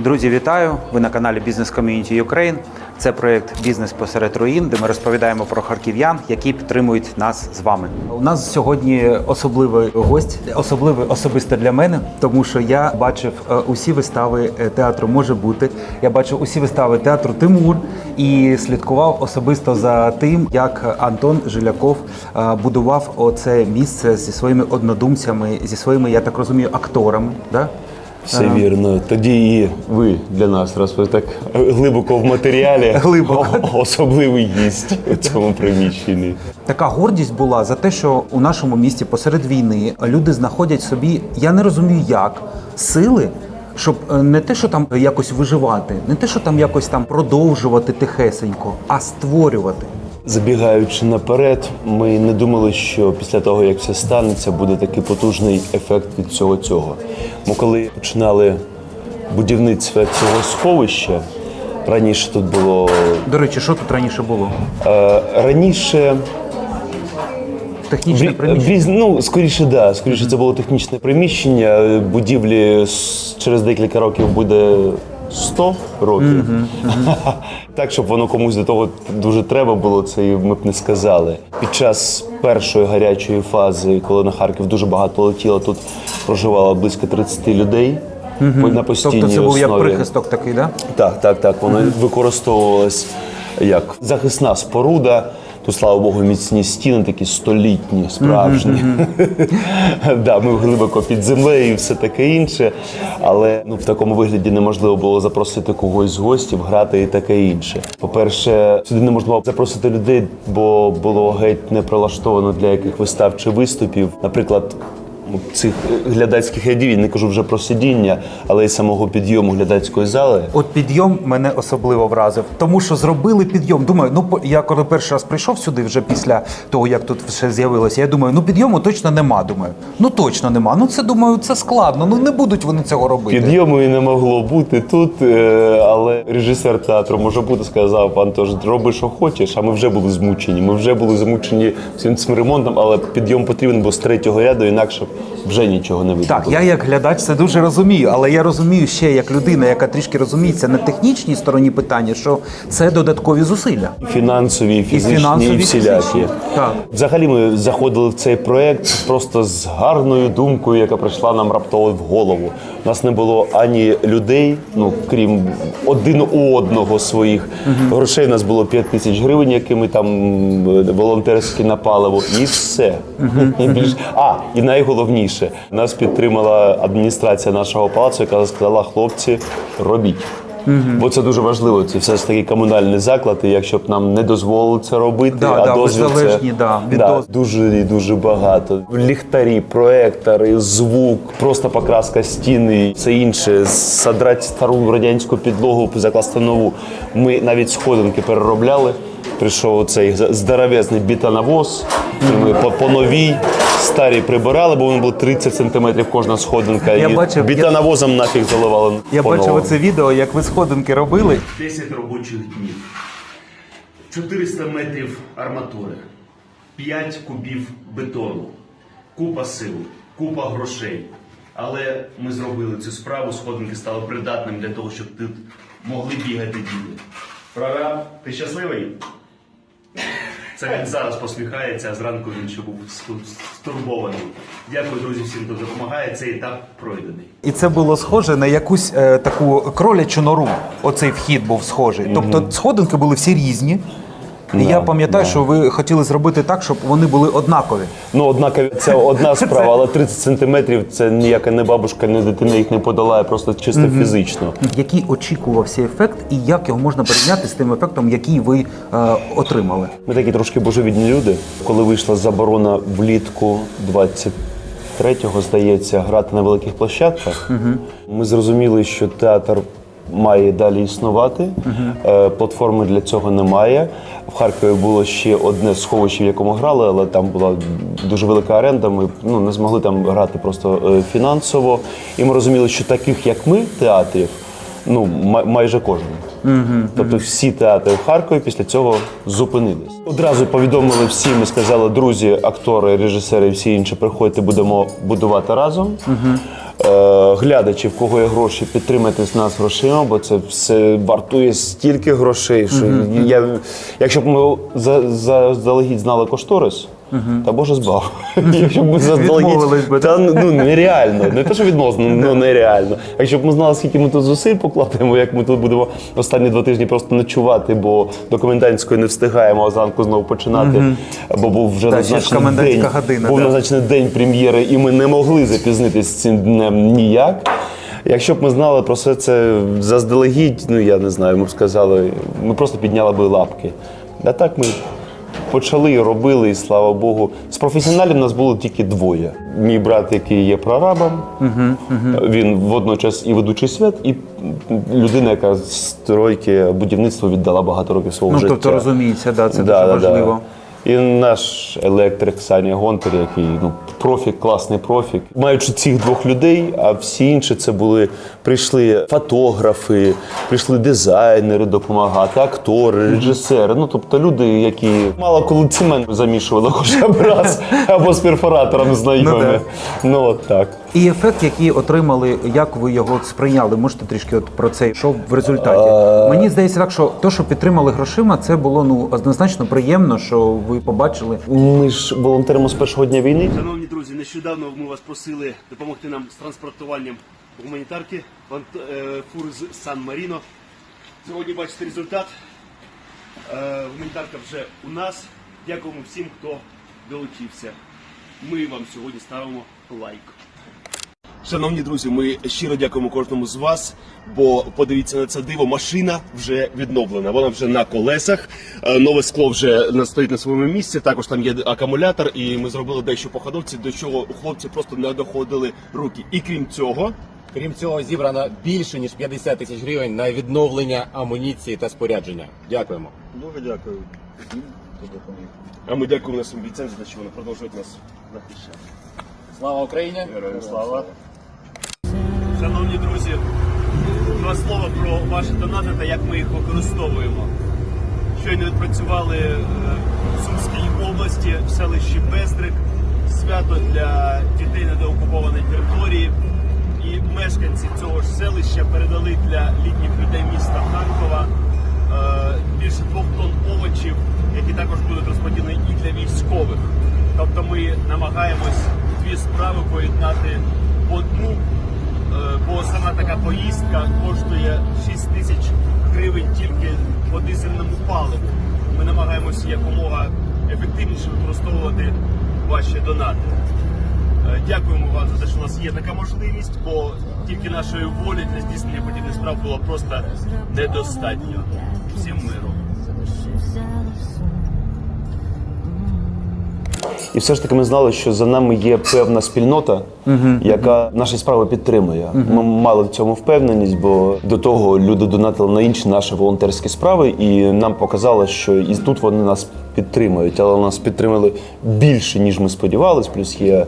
Друзі, вітаю! Ви на каналі Бізнес Community Ukraine. Це проєкт Бізнес посеред руїн, де ми розповідаємо про харків'ян, які підтримують нас з вами. У нас сьогодні особливий гость, особливий особисто для мене, тому що я бачив е, усі вистави е, театру може бути. Я бачив усі вистави театру Тимур і слідкував особисто за тим, як Антон Жиляков е, будував оце місце зі своїми однодумцями, зі своїми, я так розумію, акторами. Да? Все вірно. Тоді і ви для нас, раз ви так глибоко в матеріалі, Глибоко. особливий гість у цьому приміщенні. Така гордість була за те, що у нашому місті посеред війни люди знаходять собі, я не розумію як, сили, щоб е, не те, що там якось виживати, не те, що там якось там продовжувати тихесенько, а створювати. Забігаючи наперед, ми не думали, що після того, як все станеться, буде такий потужний ефект від всього цього. Ми коли починали будівництво цього сховища, раніше тут було До речі, що тут раніше було? е, раніше. Технічне приміщення. ну, скоріше, да. Скоріше, це було технічне приміщення. Будівлі через декілька років буде 100 років. так, щоб воно комусь до того дуже треба було, це і ми б не сказали. Під час першої гарячої фази, коли на Харків дуже багато летіло, тут проживало близько 30 людей. На постійній Тобто це був як основі. прихисток такий, да? Так, так, так. Воно використовувалось як захисна споруда. Тут, слава Богу, міцні стіни, такі столітні, справжні. да, ми глибоко під землею і все таке інше. Але ну, в такому вигляді неможливо було запросити когось з гостів, грати і таке інше. По-перше, сюди не можна було запросити людей, бо було геть не прилаштовано для яких вистав чи виступів. Наприклад, цих е, глядацьких рядів, я не кажу вже про сидіння, але й самого підйому глядацької зали. От підйом мене особливо вразив, тому що зробили підйом. Думаю, ну я коли перший раз прийшов сюди, вже після того як тут все з'явилося, я думаю, ну підйому точно нема. Думаю, ну точно нема. Ну це думаю, це складно. Ну не будуть вони цього робити. Підйому і не могло бути тут, е, але режисер театру може бути сказав Антош, роби, що хочеш. А ми вже були змучені. Ми вже були змучені всім цим ремонтом, але підйом потрібен, бо з третього ряду інакше вже нічого не вийде. Так, я як глядач це дуже розумію, але я розумію ще як людина, яка трішки розуміється на технічній стороні питання, що це додаткові зусилля. Фінансові, фізичні, і, фінансові, і всілякі. фізичні. Так. Взагалі ми заходили в цей проект просто з гарною думкою, яка прийшла нам раптово в голову. У нас не було ані людей, ну крім один у одного своїх. Грошей у нас було 5 тисяч гривень, які ми там волонтерські на паливо, і все. І більш... А, і найголовніше, нас підтримала адміністрація нашого палацу, яка сказала, хлопці, робіть. Бо це дуже важливо. Це все ж таки комунальний заклад, і якщо б нам не дозволили це робити, Да, а да, дозвіл залежні, це да, від да, дозволу. дуже і дуже багато. Ліхтарі, проектори, звук, просто покраска стіни, все інше. Содрати стару радянську підлогу, закласти нову. Ми навіть сходинки переробляли. Прийшов цей здоровезний бітонавоз, ми по, по новій. Старі прибирали, бо вони було 30 сантиметрів кожна сходинка. Я і бачив, я- нафіг заливали. Я по бачив оце відео, як ви сходинки робили. 10 робочих днів, 400 метрів арматури, 5 кубів бетону, купа сил, купа грошей. Але ми зробили цю справу, сходинки стали придатним для того, щоб тут могли бігати діти. Прораб, ти щасливий? Це він зараз посміхається, а зранку він ще був стурбований. Дякую, друзі, всім, хто допомагає. Цей етап пройдений. І це було схоже на якусь е, таку кролячу нору. Оцей вхід був схожий. Тобто сходинки були всі різні. І я пам'ятаю, що ви хотіли зробити так, щоб вони були однакові. Ну, однак це одна справа, але 30 сантиметрів це ніяка не бабушка, не дитина їх не подолає, просто чисто фізично. Який очікувався ефект, і як його можна порівняти з тим ефектом, який ви е, отримали? Ми такі трошки божевідні люди. Коли вийшла заборона влітку 23-го, здається, грати на великих площадках, ми зрозуміли, що театр. Має далі існувати, Е, платформи для цього немає. В Харкові було ще одне сховище, в якому грали, але там була дуже велика оренда. Ми ну, не змогли там грати просто е, фінансово. І ми розуміли, що таких, як ми, театрів, ну май- майже кожен. Тобто всі театри в Харкові після цього зупинились. Одразу повідомили всім і сказали, друзі, актори, режисери і всі інші, приходьте, будемо будувати разом. Е, глядачів, в кого є гроші, підтримати з нас грошима, бо це все вартує стільки грошей, що я, якщо б ми за, заздалегідь знали кошторис, та Боже збав. Якщо б ми Відмовились би, заздалегідь, та ну нереально. Не те, що відносно, ну нереально. А Якщо б ми знали, скільки ми тут зусиль покладемо, як ми тут будемо останні два тижні просто ночувати, бо до комендантської не встигаємо, а зранку знову починати. Бо був вже назначений день, година, був назначений день прем'єри, і ми не могли запізнитись цим днем ніяк. Якщо б ми знали про все це заздалегідь, ну я не знаю, ми б сказали, ми просто підняли би лапки. А так ми почали і робили, і слава Богу. З професіоналів нас було тільки двоє. Мій брат, який є прорабом, він водночас і ведучий свят, і людина, яка з стройки будівництва віддала багато років свого Ну, життя. тобто розуміється, да, це Да, дуже да, да. І наш електрик Саня Гонтар, який ну профік, класний профік. Маючи цих двох людей, а всі інші це були прийшли фотографи, прийшли дизайнери допомагати, актори, режисери. Ну тобто люди, які мало коли цемент замішували хоча б раз або з перфоратором знайомі. Ну, от так. І ефект, який отримали, як ви його сприйняли? Можете трішки от про це що в результаті? Мені здається, так що то, що підтримали грошима, це було ну однозначно приємно, що ви побачили. Ми ж волонтеримо з першого дня війни. Шановні друзі, нещодавно ми вас просили допомогти нам з транспортуванням гуманітарки вант- е, фури з Сан Маріно. Сьогодні бачите результат. Е, Гуманітарка вже у нас. Дякуємо всім, хто долучився. Ми вам сьогодні ставимо лайк. Шановні друзі, ми щиро дякуємо кожному з вас, бо подивіться на це диво. Машина вже відновлена. Вона вже на колесах. Е, Нове скло вже стоїть на своєму місці. Також там є акумулятор, і ми зробили дещо по ходовці, до чого хлопці просто не доходили руки. І крім цього, Крім цього, зібрано більше ніж 50 тисяч гривень на відновлення амуніції та спорядження. Дякуємо. дуже дякую. А ми дякуємо нашим бійцям за те, що вони продовжують нас захищати. Слава Україні! Героям слава. Шановні друзі, два слова про ваші донати та як ми їх використовуємо. Щойно відпрацювали е, в Сумській області в селищі Бездрик. Свято для дітей недоокупованої території. І мешканці цього ж селища передали для літніх людей міста Харкова е, більше двох тонн овочів, які також будуть розподілені і для військових. Тобто ми намагаємось дві справи поєднати в одну, бо сама така поїздка коштує 6 тисяч гривень тільки по дизельному паливу. Ми намагаємося якомога ефективніше використовувати ваші донати. Е, Дякуємо вам за те, що у нас є така можливість, бо тільки нашої волі для здійснення подібних справ було просто недостатньо. Всім миру. І все ж таки ми знали, що за нами є певна спільнота, яка наші справи підтримує. Ми мали в цьому впевненість, бо до того люди донатили на інші наші волонтерські справи, і нам показало, що і тут вони нас підтримують, але нас підтримали більше, ніж ми сподівалися. Плюс є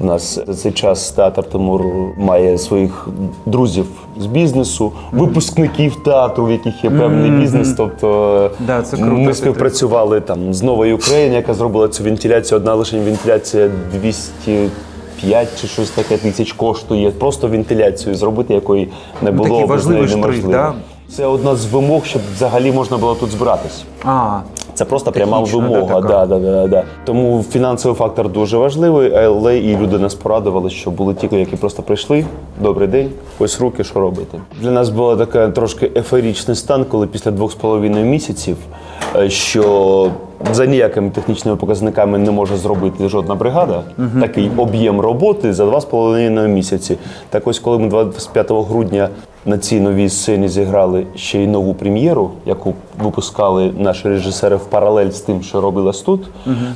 в нас за цей час театр Тимур має своїх друзів з бізнесу, випускників театру, в яких є певний бізнес. Тобто Да, це круто, ми співпрацювали там з новою Україною, яка зробила цю вентиляцію. Одна лише вентиляція 205 чи щось таке тисяч коштує. Просто вентиляцію зробити, якої не було такий важливий штрих, неможливо. да? Це одна з вимог, щоб взагалі можна було тут збиратись. А, Це просто пряма Технічна, да, вимога. така. Да, да, да, да. Тому фінансовий фактор дуже важливий, але і люди нас порадували, що були ті, які просто прийшли. Добрий день, ось руки, що робити. Для нас був такий трошки еферичний стан, коли після двох з половиною місяців, е, що за ніякими технічними показниками не може зробити жодна бригада. Такий об'єм роботи за два з половиною місяці. Так ось, коли ми 25 грудня на цій новій сцені зіграли ще й нову прем'єру, яку випускали наші режисери в паралель з тим, що робилось тут.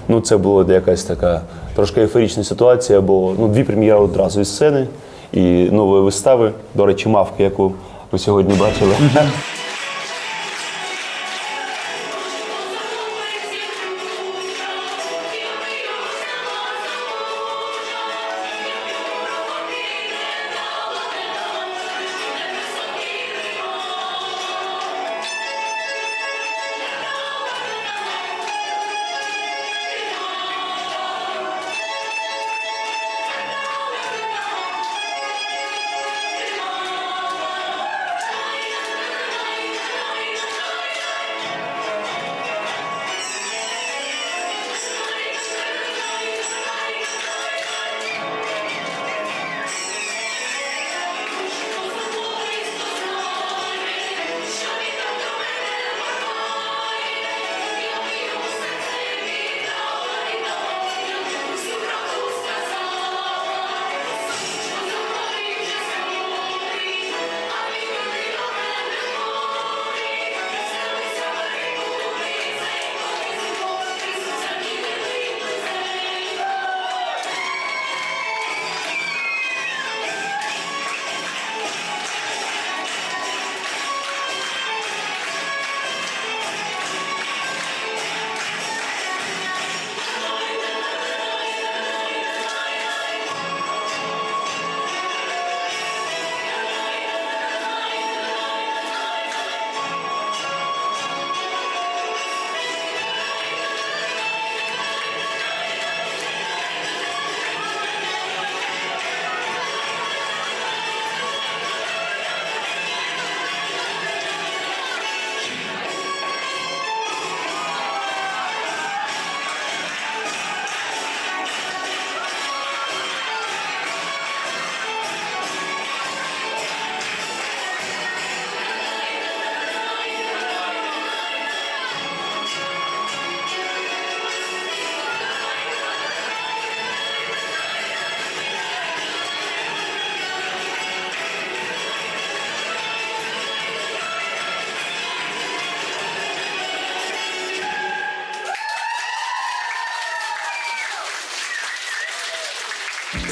Ну це була якась така трошки ейфорічна ситуація, бо ну дві прем'єри одразу із сцени і нової вистави. До речі, мавки, яку ви сьогодні бачили.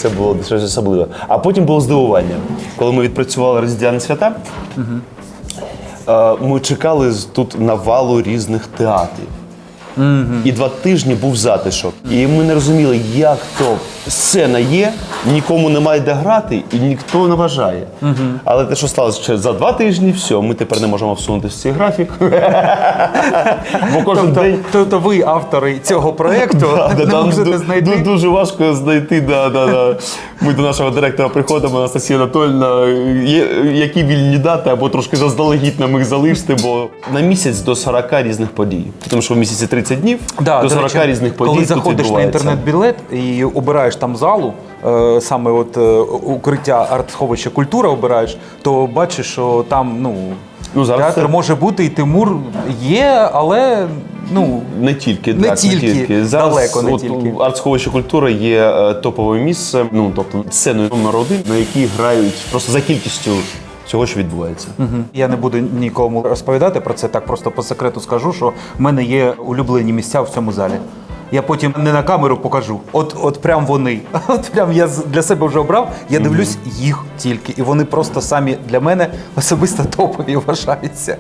Це було щось особливе. А потім було здивування. Коли ми відпрацювали Різдвяні свята, е, ми чекали тут навалу різних театрів. І два тижні був затишок. І ми не розуміли, як то сцена є, нікому немає де грати, і ніхто не бажає. Але те, що сталося ще за два тижні, все, ми тепер не можемо всунутися в цей графік. Бо кожен Тобто, день. тобто ви автори цього проєкту Да, да, не можете знайти. ду- дуже важко знайти. Да, да, да. Ми до нашого директора приходимо, Анастасія Анатольовна, які вільні дати, або трошки заздалегідь нам їх залишити, бо на місяць до 40 різних подій. Тому що в місяці 30 днів Да, до до 40 речі, різних подій Коли тут заходиш на інтернет-білет і обираєш там залу, е, саме от е, укриття арт-сховища культура обираєш, то бачиш, що там ну, Ну, зараз театр це- може бути, і Тимур є, але ну. Не тільки, Не так, тільки, не тільки. Зараз далеко не от, тільки. Артсховище культури є е, топове місце, ну тобто сценою номер один, на якій грають просто за кількістю цього, що відбувається. Я не буду нікому розповідати про це, так просто по секрету скажу, що в мене є улюблені місця в цьому залі. Я потім не на камеру покажу. От, от прям вони. От прям я для себе вже обрав. Я дивлюсь їх тільки, і вони просто самі для мене особисто топові вважаються.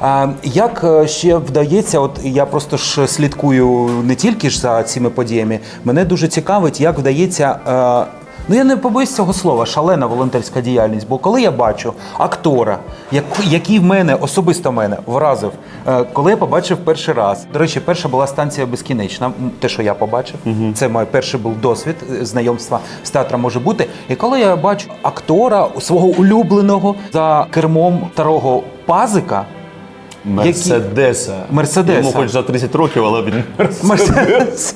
А, як е, ще вдається, от я просто ж слідкую не тільки ж за цими подіями. Мене дуже цікавить, як вдається. Ну я не побоюсь цього слова, шалена волонтерська діяльність. Бо коли я бачу актора, як- який в мене особисто мене вразив, е, коли я побачив перший раз. До речі, перша була станція безкінечна. Те, що я побачив, це мій перший був досвід е, знайомства з театром може бути. І коли я бачу актора свого улюбленого за кермом старого пазика. Мерседеса. Мерседеса. Йому хоч за 30 років, але він Мерседес.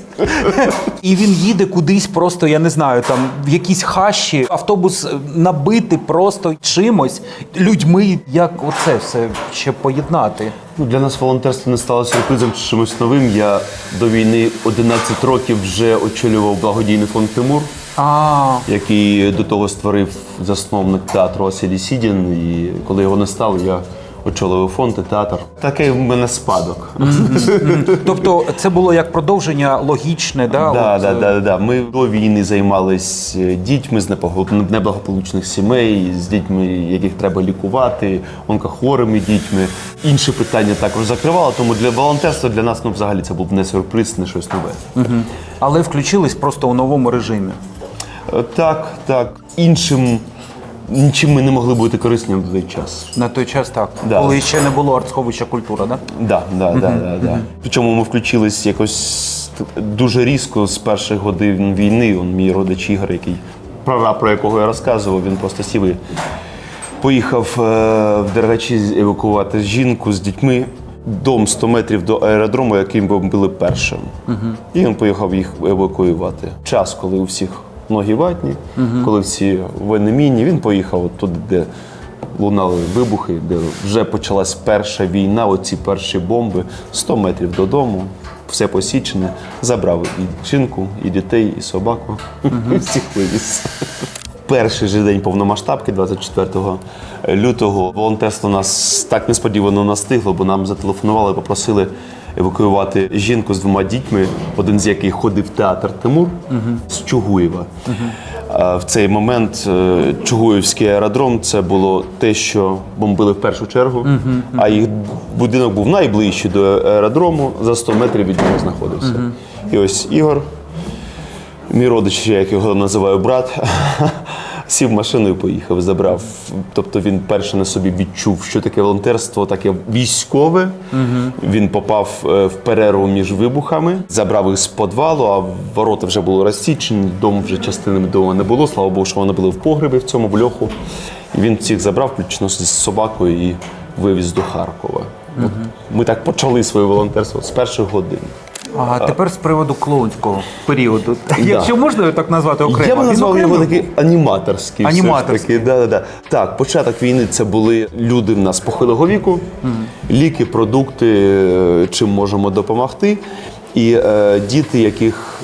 І він їде кудись просто, я не знаю, там в якісь хащі, автобус набитий просто чимось, людьми. Як оце все ще поєднати? Ну, для нас волонтерство не стало сюрпризом чи чимось новим. Я до війни 11 років вже очолював благодійний фонд Тимур, А, який до того створив засновник театру Василій Сідін. І коли його не стало, я очолив фонд і театр. Такий в мене спадок. тобто це було як продовження логічне, да? Да, от, да, е, да, да. Ми до війни займались е, дітьми з непого- неблагополучних сімей, з дітьми, яких треба лікувати, онкохворими дітьми. Інші питання також закривали. Тому для волонтерства для нас ну, взагалі це був не сюрприз, не щось нове. Але включились просто у новому режимі. Е, Так, так. Іншим нічим ми не могли бути корисні в той час. На той час так, Да. коли ще не було артсховища культура, да? Да, да, да, да, да. Причому ми включились якось дуже різко з перших годин війни. Он, мій родич Ігор, який прораб, про якого я розказував, він просто сів і поїхав е, в Дергачі евакувати жінку з дітьми. Дом 100 метрів до аеродрому, яким були першим. І він поїхав їх евакуювати. Час, коли у всіх ноги ватні, коли всі винемінні, він поїхав от туди, де лунали вибухи, де вже почалась перша війна, оці перші бомби, 100 метрів додому, все посічене, забрав і жінку, і дітей, і собаку. Всіх вивіз. Перший же день повномасштабки, 24 лютого, волонтерство нас так несподівано настигло, бо нам зателефонували, попросили евакуювати жінку з двома дітьми, один з яких ходив в театр Тимур з Чугуєва. В цей момент е, Чугуївський аеродром це було те, що бомбили в першу чергу, а їх будинок був найближчий до аеродрому, за 100 метрів від нього знаходився. І ось Ігор, Мій родич, я як його називаю брат, сів в машину і поїхав, забрав. Тобто він перше на собі відчув, що таке волонтерство, таке військове. Він попав е, в перерву між вибухами, забрав їх з підвалу, а ворота вже були розсічені, дому вже частини вдома не було. Слава Богу, що вони були в погребі в цьому в льоху. І він всіх забрав, включно з собакою, і вивіз до Харкова. От Ми так почали своє волонтерство з перших годин. А тепер з приводу клоунського періоду. Якщо можна його так назвати окремо. Я б назвав його такий аніматорський. все ж Аніматорський. таки. Да, да, да. Так, початок війни це були люди в нас похилого віку, ліки, продукти, е, чим можемо допомогти. І е, діти, яких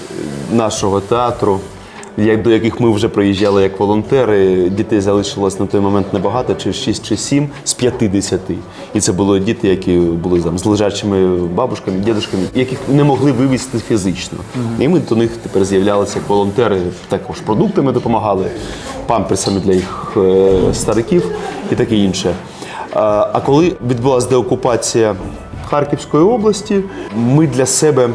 нашого театру до яких ми вже приїжджали як волонтери. Дітей залишилось на той момент небагато, чи 6 чи 7 з 50. І це були діти, які були там з лежачими бабушками, дідушками, яких не могли вивезти фізично. І ми до них тепер з'являлися як волонтери, також продуктами допомагали, памперсами для їх е, стариків і таке інше. А а коли відбулася деокупація Харківської області, ми для себе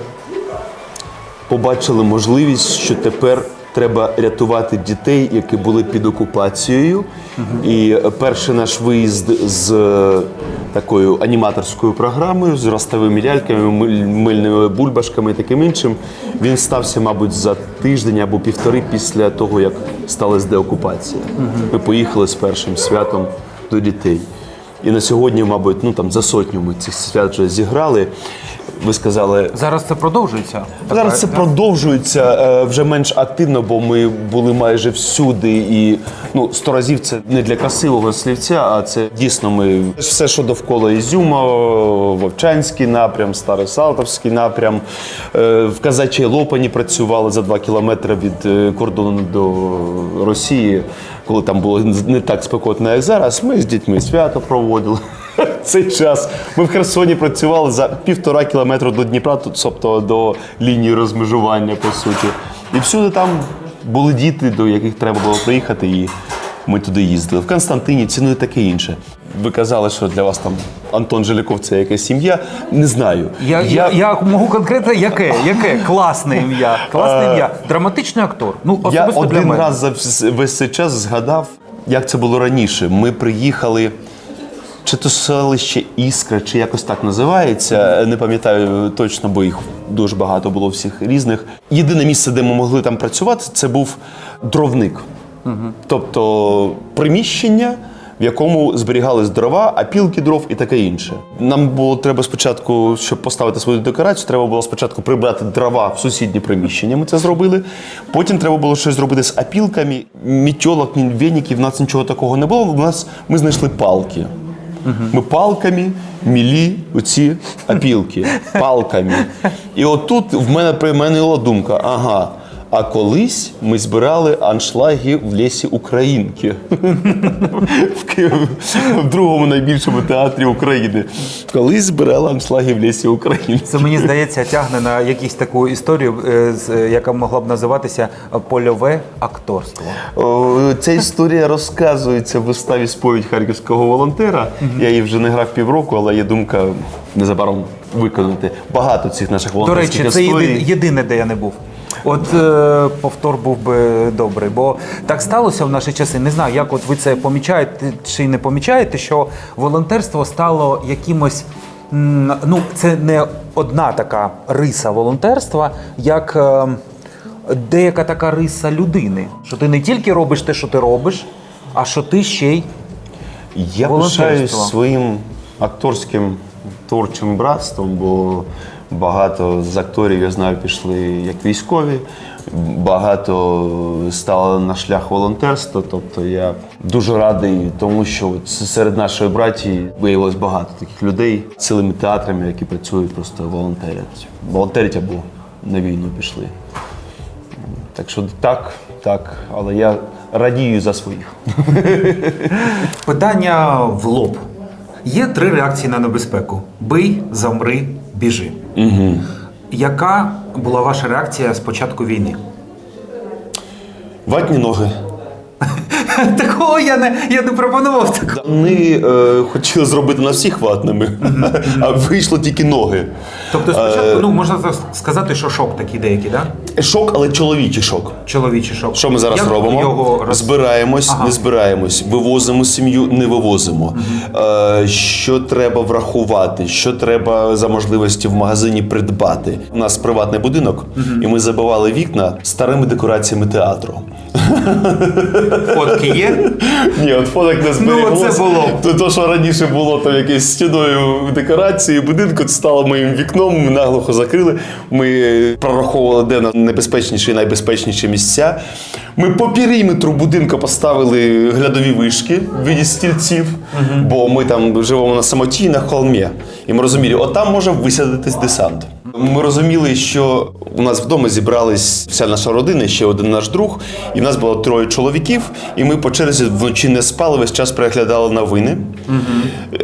побачили можливість, що тепер треба рятувати дітей, які були під окупацією. І перший наш виїзд з е, такою аніматорською програмою, з ростовими ляльками, мильними бульбашками і таким іншим, він стався, мабуть, за тиждень або півтори після того, як сталася деокупація. Ми поїхали з першим святом до дітей. І на сьогодні, мабуть, ну там за сотню ми цих свят вже зіграли. Ви сказали, Зараз це продовжується. Зараз це продовжується е, вже менш активно, бо ми були майже всюди. І ну сто разів це не для красивого слівця, а це дійсно ми все, що довкола Ізюма, Вовчанський напрям, Старий Салтовський напрям. Е, В Казачій Лопані працювали за два кілометри від е, кордону до Росії, коли там було не так спекотно, як зараз. Ми з дітьми свято проводили. Цей час ми в Херсоні працювали за півтора кілометра до Дніпра, тобто до лінії розмежування, по суті. І всюди там були діти, до яких треба було приїхати, і ми туди їздили. В Константинівці, ну і таке інше. Ви казали, що для вас там Антон Жиляков це якась сім'я. Не знаю. Я, я... я можу конкретно яке? Яке? Класне ім'я. Класне ім'я. Драматичний актор. Ну, Я особисто для один мене. раз за весь цей час згадав, як це було раніше. Ми приїхали. Чи то селище Іскра, чи якось так називається. Не пам'ятаю точно, бо їх дуже багато було всіх різних. Єдине місце, де ми могли там працювати, це був дровник. Тобто приміщення, в якому зберігались дрова, опілки дров і таке інше. Нам було треба спочатку, щоб поставити свою декорацію, треба було спочатку прибрати дрова в сусіднє приміщення. Ми це зробили. Потім треба було щось зробити з опілками. Мітьолок, ні веніків, в нас нічого такого не було. У нас ми знайшли палки. Ми палками мілі оці опілки. Палками. І отут в мене прийменила думка: ага. А колись ми збирали аншлаги в лісі Українки в Києві, в другому найбільшому театрі України. Колись збирали аншлаги в лісі Українки. Це мені здається тягне на якусь таку історію, е, з- яка могла б називатися польове акторство. Ця історія розказується в виставі сповідь харківського волонтера. Я її вже не грав півроку, але є думка незабаром виконати. Багато цих наших До речі, це єдине, де я не був. От е, повтор був би добрий, бо так сталося в наші часи. Не знаю, як от ви це помічаєте чи не помічаєте, що волонтерство стало якимось. м, Ну, це не одна така риса волонтерства, як е, деяка така риса людини. Що ти не тільки робиш те, що ти робиш, а що ти ще й Я Волонтерство. пишаюсь своїм акторським творчим братством, бо багато з акторів я знаю пішли як військові, багато стали на шлях волонтерства. Тобто я дуже радий тому, що серед нашої братії виявилось багато таких людей цілими театрами, які працюють, просто волонтерять. Волонтерять або на війну пішли. Так що так, так, але я радію за своїх. Питання в лоб. Є три реакції на небезпеку: бий, замри, біжи. Угу. Яка була ваша реакція з початку війни? Ватні ноги. Такого я не, я не пропонував такого. Вони е, хотіли зробити нас всіх ватними, а вийшло тільки ноги. Тобто, спочатку, ну можна так сказати, що шок такий деякий, да? Шок, але чоловічий шок. Чоловічий шок. Що ми зараз Як робимо? Його роз... Збираємось, Ага. не збираємось, вивозимо сім'ю, не вивозимо. Е, що треба врахувати, що треба за можливості в магазині придбати. У нас приватний будинок, і ми забивали вікна старими декораціями театру. Фотки є? Ні, от фоток не збереглося. Ну, це було. То, то, що раніше було там якесь стіною декорації будинку, це стало моїм вікном, ми наглухо закрили. Ми прораховували, де на небезпечніші і найбезпечніші місця. Ми по периметру будинку поставили глядові вишки в виді стільців, бо ми там живемо на самоті на холмі. І ми розуміли, отам може висадитись десант. Ми розуміли, що у нас вдома зібрались вся наша родина, ще один наш друг, і в нас було троє чоловіків, і ми по черзі вночі не спали, весь час переглядали новини.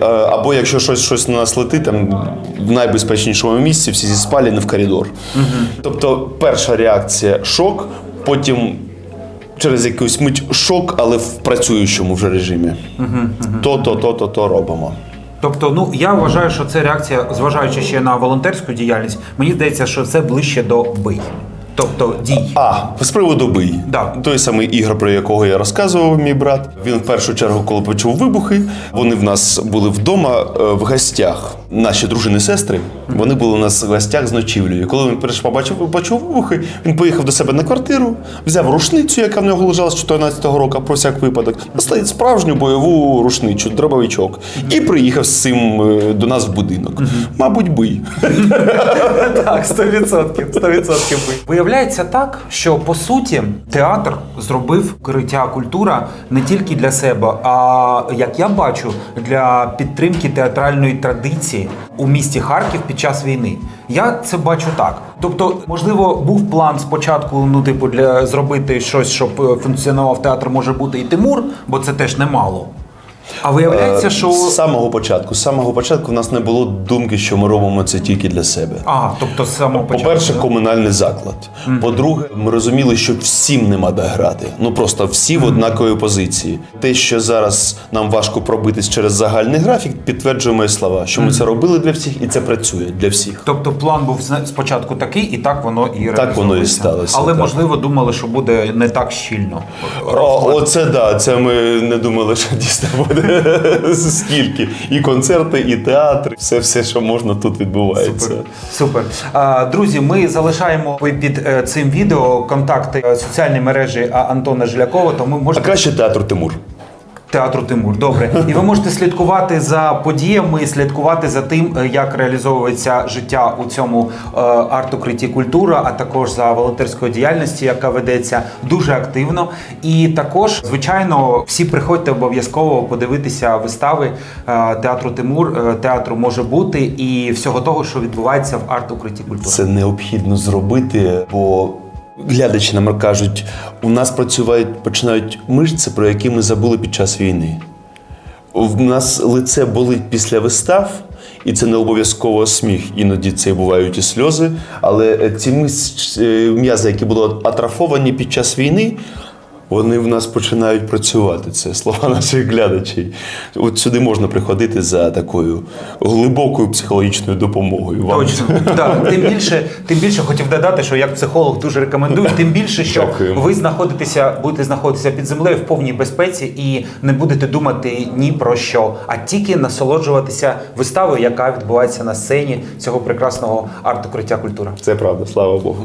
Е, Або якщо щось, щось на нас летить, там в найбезпечнішому місці всі зі спалені в коридор. Тобто, перша реакція шок, потім через якусь мить шок, але в працюючому вже режимі. То, то, то, то, то робимо. Тобто, ну я вважаю, що це реакція, зважаючи ще на волонтерську діяльність, мені здається, що це ближче до бий. Тобто дій. А, з приводу бий. Да. Той самий ігор, про якого я розказував, мій брат. Він в першу чергу, коли почув вибухи, вони в нас були вдома е, в гостях. Наші дружини сестри, вони були у нас в гостях з ночівлею. Коли він перш побачив, почув вибухи, він поїхав до себе на квартиру, взяв рушницю, яка в нього лежала з 14-го року, про всяк випадок, стоїть справжню бойову рушницю, дробовичок, і приїхав з цим е, до нас в будинок. Мабуть, бий. Так, 100%. 100% Виявляється так, що по суті театр зробив укриття культура не тільки для себе, а як я бачу, для підтримки театральної традиції у місті Харків під час війни. Я це бачу так. Тобто, можливо, був план спочатку, ну типу, для зробити щось, щоб е, функціонував театр, може бути і Тимур, бо це теж немало. А виявляється, що З самого початку, з самого початку в нас не було думки, що ми робимо це тільки для себе. а, тобто з самого початку. По-перше, да? комунальний заклад. По-друге, ми розуміли, що всім нема де грати. Ну просто всі в однаковій позиції. Те, що зараз нам важко пробитись через загальний графік, підтверджує мої слова, що ми це робили для всіх, і це працює для всіх. Тобто план був спочатку такий, і так воно і Так воно і сталося, Але так. можливо думали, що буде не так щільно. О, оце да, це ми не думали, що дійсно буде скільки. І концерти, і театри, все, все, що можна тут відбувається. Супер. Супер. А, Друзі, ми залишаємо під е, цим відео контакти е, соціальної мережі Антона Жилякова, тому А краще театр Тимур. Театру Тимур. Добре. І ви можете слідкувати за подіями, слідкувати за тим, е, як реалізовується життя у цьому е, арт-укритті культура, а також за волонтерською діяльністю, яка ведеться дуже активно. І також, звичайно, всі приходьте обов'язково подивитися вистави е, театру Тимур, е, театру може бути і всього того, що відбувається в арт-укритті культури. Це необхідно зробити, бо глядачі нам кажуть, у нас працюють, починають мишці, про які ми забули під час війни. В нас лице болить після вистав, і це не обов'язково сміх. Іноді це бувають і сльози. Але ці е, м'язи, які були атрафовані під час війни, вони в нас починають працювати. Це слова наших глядачів. От сюди можна приходити за такою глибокою психологічною допомогою. Вам. Точно, так. Тим більше, тим більше хотів додати, що як психолог дуже рекомендую. Тим більше, що Дякуємо. ви знаходитеся, будете знаходитися під землею в повній безпеці і не будете думати ні про що, а тільки насолоджуватися виставою, яка відбувається на сцені цього прекрасного арт-укриття культура. Це правда, слава Богу.